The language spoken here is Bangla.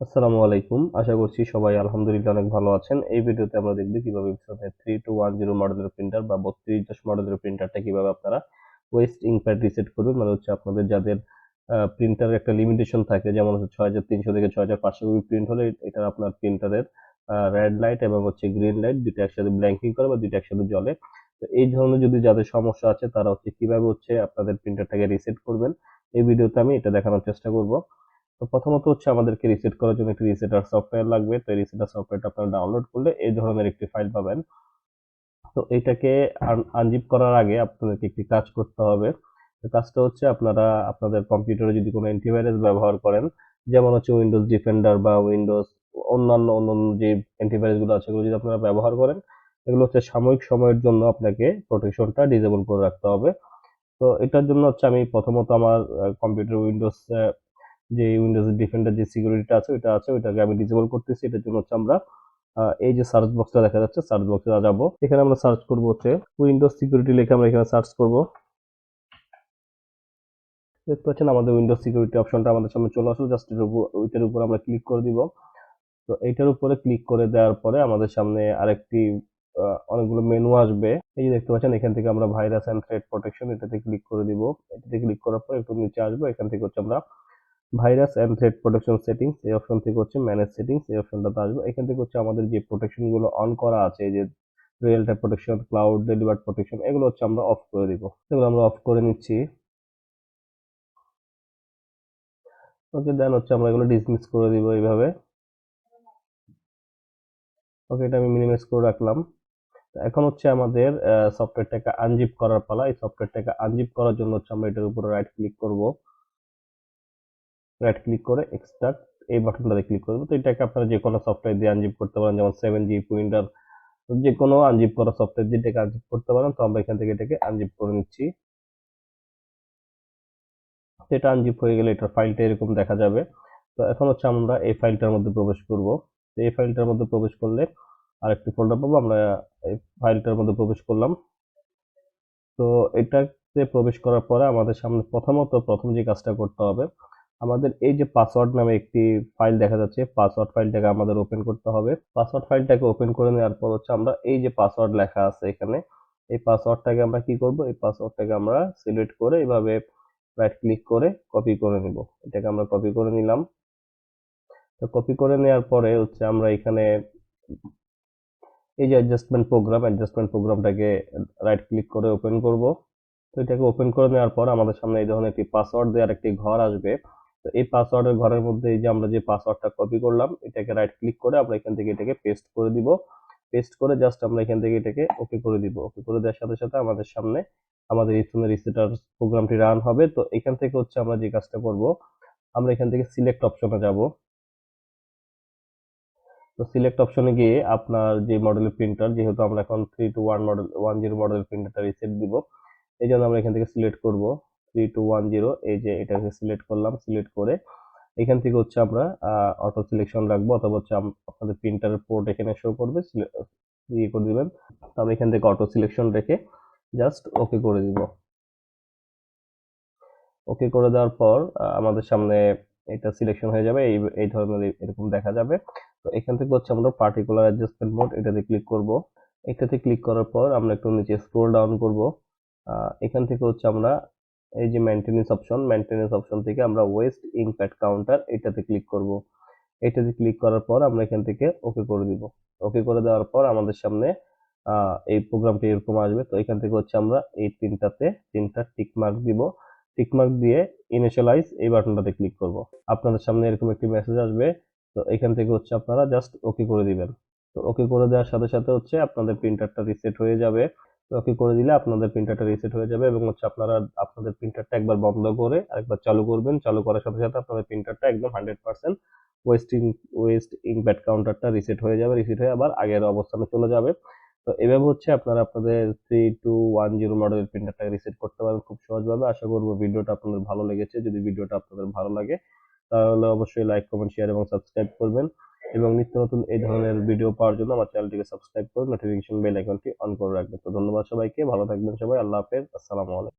আসসালামু আলাইকুম। আশা করছি সবাই আলহামদুলিল্লাহ অনেক ভালো আছেন। এই ভিডিওতে আমরা দেখব কীভাবে থ্রি টু ওয়ান জিরো মডেলের প্রিন্টার বা বত্রিশ দশ মডেলের প্রিন্টারটা কীভাবে আপনারা ওয়েস্ট ইংপ্যাড রিসেট করবেন। মানে হচ্ছে আপনাদের যাদের প্রিন্টারের একটা লিমিটেশন থাকে, যেমন হচ্ছে ছয় হাজার তিনশো থেকে ছয় হাজার পাঁচশো প্রিন্ট হলে এটা আপনার প্রিন্টারের রেড লাইট এবং হচ্ছে গ্রিন লাইট দুটো একসাথে ব্ল্যাঙ্কিং করে বা দুটো একসাথে জ্বলে। তো এই ধরনের যদি যাদের সমস্যা আছে তারা হচ্ছে কীভাবে হচ্ছে আপনাদের প্রিন্টারটাকে রিসেট করবেন। এই ভিডিওতে আমি এটা দেখানোর চেষ্টা করব। তো প্রথমত হচ্ছে আমাদেরকে রিসেট করার জন্য একটি রিসেটার সফটওয়্যার লাগবে। তো এই রিসেটার সফটওয়্যারটা আপনারা ডাউনলোড করলে এই ধরনের একটি ফাইল পাবেন। তো এটাকে আনজিপ করার আগে আপনাদেরকে একটি কাজ করতে হবে। কাজটা হচ্ছে আপনারা, আপনাদের কম্পিউটারে যদি কোনো অ্যান্টিভাইরাস ব্যবহার করেন, যেমন হচ্ছে উইন্ডোজ ডিফেন্ডার বা উইন্ডোজ অন্যান্য অন্যান্য যে অ্যান্টিভাইরাসগুলো আছে সেগুলো যদি আপনারা ব্যবহার করেন, এগুলো হচ্ছে সাময়িক সময়ের জন্য আপনাকে প্রোটেকশনটা ডিসেবল করে রাখতে হবে। তো এটার জন্য হচ্ছে আমি প্রথমত আমার কম্পিউটার উইন্ডোজ যে উইন্ডোজ ডিফেন্ডার যে সিকিউরিটিটা আছে, ওইটা আছে, ওইটাকে আমি ডিসেবল করতেছি। এটার জন্য হচ্ছে আমরা এই যে সার্চ বক্সটা দেখা যাচ্ছে সার্চ বক্সে যাব। এখানে আমরা সার্চ করব হচ্ছে উইন্ডোজ সিকিউরিটি লিখে আমরা এখানে সার্চ করব। দেখতে পাচ্ছেন আমাদের উইন্ডোজ সিকিউরিটি অপশনটা আমাদের সামনে চলে আসলো। জাস্ট উপর, ওইটার উপর আমরা ক্লিক করে দিব। তো এইটার উপরে ক্লিক করে দেওয়ার পরে আমাদের সামনে আরেকটি অনেকগুলো মেনু আসবে। এই যে দেখতে পাচ্ছেন, এখান থেকে আমরা ভাইরাস অ্যান্ড থ্রেড প্রোটেকশন এটাতে ক্লিক করে দিব। এটাতে ক্লিক করার পর একটু নিচে আসব। এখান থেকে হচ্ছে আমরা virus and thread protection settings এই অপশন থেকে হচ্ছে ম্যানেজ সেটিংস এই অপশনটাতে আসবে। এখান থেকে হচ্ছে আমাদের যে প্রোটেকশনগুলো অন করা আছে যে real time protection cloud delivered protection এগুলো হচ্ছে আমরা অফ করে দিব। এগুলো আমরা অফ করে নিচ্ছি। ওকে দেন হচ্ছে আমরা এগুলো ডিসমিস করে দিব এইভাবে। ওকে এটা আমি মিনিমাইজ করে রাখলাম। এখন হচ্ছে আমাদের সফটওয়্যারটাকে আনজিপ করার পালা। এই সফটওয়্যারটাকে আনজিপ করার জন্য হচ্ছে আমরা এটার উপরে রাইট ক্লিক করব। রাইট ক্লিক করে এক্সট্রাক্ট এই বাটনটাতে ক্লিক করব। তো এটাকে আপনারা যে কোনো সফটওয়্যার দিয়ে আনজিপ করতে পারেন, যেমন সেভেন জি উইন্ডার যে কোনো আনজিপ করা সফটওয়্যার দিয়ে এটাকে আনজিপ করতে পারেন। তো আমরা এখান থেকে এটাকে আনজিপ করে নিচ্ছি। এটা আনজিপ হয়ে গেলে এটার ফাইলটা এরকম দেখা যাবে। তো এখন হচ্ছে আমরা এই ফাইলটার মধ্যে প্রবেশ করব। তো এই ফাইলটার মধ্যে প্রবেশ করলে আরেকটি ফোল্ডার পাবো। আমরা এই ফাইলটার মধ্যে প্রবেশ করলাম। তো এটাতে প্রবেশ করার পরে আমাদের সামনে প্রথমত প্রথম যে কাজটা করতে হবে আমাদের এই যে পাসওয়ার্ড নামে একটি ফাইল দেখা যাচ্ছে পাসওয়ার্ড ফাইলটাকে আমাদের ওপেন করতে হবে। পাসওয়ার্ড ফাইলটাকে ওপেন করে নেওয়ার পর হচ্ছে আমরা এই যে পাসওয়ার্ড লেখা আছে এখানে, এই পাসওয়ার্ডটাকে আমরা কি করব? এই পাসওয়ার্ডটাকে আমরা সিলেক্ট করে এভাবে রাইট ক্লিক করে কপি করে নিব। এটাকে আমরা কপি করে নিলাম। তো কপি করে নেওয়ার পরে হচ্ছে আমরা এখানে এই যে অ্যাডজাস্টমেন্ট প্রোগ্রাম অ্যাডজাস্টমেন্ট প্রোগ্রামটাকে রাইট ক্লিক করে ওপেন করব। তো এটাকে ওপেন করে নেওয়ার পর আমাদের সামনে এই ধরনের একটি পাসওয়ার্ড দেওয়ার একটি ঘর আসবে। তো এই পাসওয়ার্ডের ঘরের মধ্যে এই যে আমরা যে পাসওয়ার্ডটা কপি করলাম, এটাকে রাইট ক্লিক করে আমরা এখান থেকে এটাকে পেস্ট করে দিব। পেস্ট করে জাস্ট আমরা এখান থেকে এটাকে ওকে করে দিব। ওকে করে দেওয়ার সাথে সাথে আমাদের সামনে আমাদের ইথুনের রিসেটার প্রোগ্রামটি রান হবে। তো এখান থেকে হচ্ছে আমরা যে কাজটা করব, আমরা এখান থেকে সিলেক্ট অপশনে যাব। তো সিলেক্ট অপশনে গিয়ে আপনার যে মডেলের প্রিন্টার যেহেতু আমরা এখন three two one model one zero মডেলের প্রিন্টারটা রিসেট দিব, এই জন্য আমরা এখান থেকে সিলেক্ট করব। থ্রি টু ওয়ান জিরো এই যে এটাকে সিলেক্ট করলাম সিলেক্ট করে এখান থেকে হচ্ছে আমরা অটো সিলেকশন রাখব অথবা হচ্ছে আপনাদের প্রিন্টারের পোর্ট এখানে শো করবে ইয়ে করে দিবেন। তো আমরা এখান থেকে অটো সিলেকশন রেখে জাস্ট ওকে করে দিব। ওকে করে দেওয়ার পর আমাদের সামনে এটা সিলেকশন হয়ে যাবে, এই এই ধরনের এরকম দেখা যাবে। তো এখান থেকে হচ্ছে আমরা পার্টিকুলার অ্যাডজাস্টমেন্ট মোড এটাতে ক্লিক করব। এটাতে ক্লিক করার পর আমরা একটু নিচে স্ক্রোল ডাউন করব। এখান থেকে হচ্ছে আমরা এই যে মেনটেনেন্স অপশন মেনটেনেন্স অপশন থেকে আমরা ওয়েস্ট ইম্প্যাক্ট কাউন্টার এটাতে ক্লিক করব। এটাতে ক্লিক করার পর আমরা এখান থেকে ওকে করে দিব। ওকে করে দেওয়ার পর আমাদের সামনে এই প্রোগ্রামটি এরকম আসবে। তো এখান থেকে হচ্ছে আমরা এই তিনটাতে তিনটা টিক মার্ক দিব। টিক মার্ক দিয়ে ইনিশিয়ালাইজ এই বাটনটাতে ক্লিক করব। আপনাদের সামনে এরকম একটি মেসেজ আসবে। তো এখান থেকে হচ্ছে আপনারা জাস্ট ওকে করে দিবেন। তো ওকে করে দেওয়ার সাথে সাথে হচ্ছে আপনাদের প্রিন্টারটা রিসেট হয়ে যাবে। ওকে করে দিলে আপনাদের প্রিন্টারটা রিসেট হয়ে যাবে এবং হচ্ছে আপনারা, আপনাদের প্রিন্টারটা একবার বন্ধ করে আরেকবার চালু করবেন। চালু করার সাথে সাথে আপনাদের প্রিন্টারটা একদম hundred percent waste in waste inkpad কাউন্টারটা reset হয়ে যাবে। রিসেট হয়ে আবার আগের অবস্থানে চলে যাবে। তো এভাবে হচ্ছে আপনারা আপনাদের থ্রি টু ওয়ান জিরো মডেলের প্রিন্টারটাকে রিসেট করতে পারবেন খুব সহজভাবে। আশা করব ভিডিওটা আপনাদের ভালো লেগেছে। যদি ভিডিওটা আপনাদের ভালো লাগে, তাহলে অবশ্যই লাইক কমেন্ট শেয়ার এবং সাবস্ক্রাইব করবেন। এবং নিত্য নতুন এই ধরনের ভিডিও পাওয়ার জন্য আমার চ্যানেলটিকে সাবস্ক্রাইব করে নোটিফিকেশন বেল আইকনটি অন করে রাখবেন। তো ধন্যবাদ সবাইকে, ভালো থাকবেন সবাই, আল্লাহ হাফেজ, আসসালামু আলাইকুম।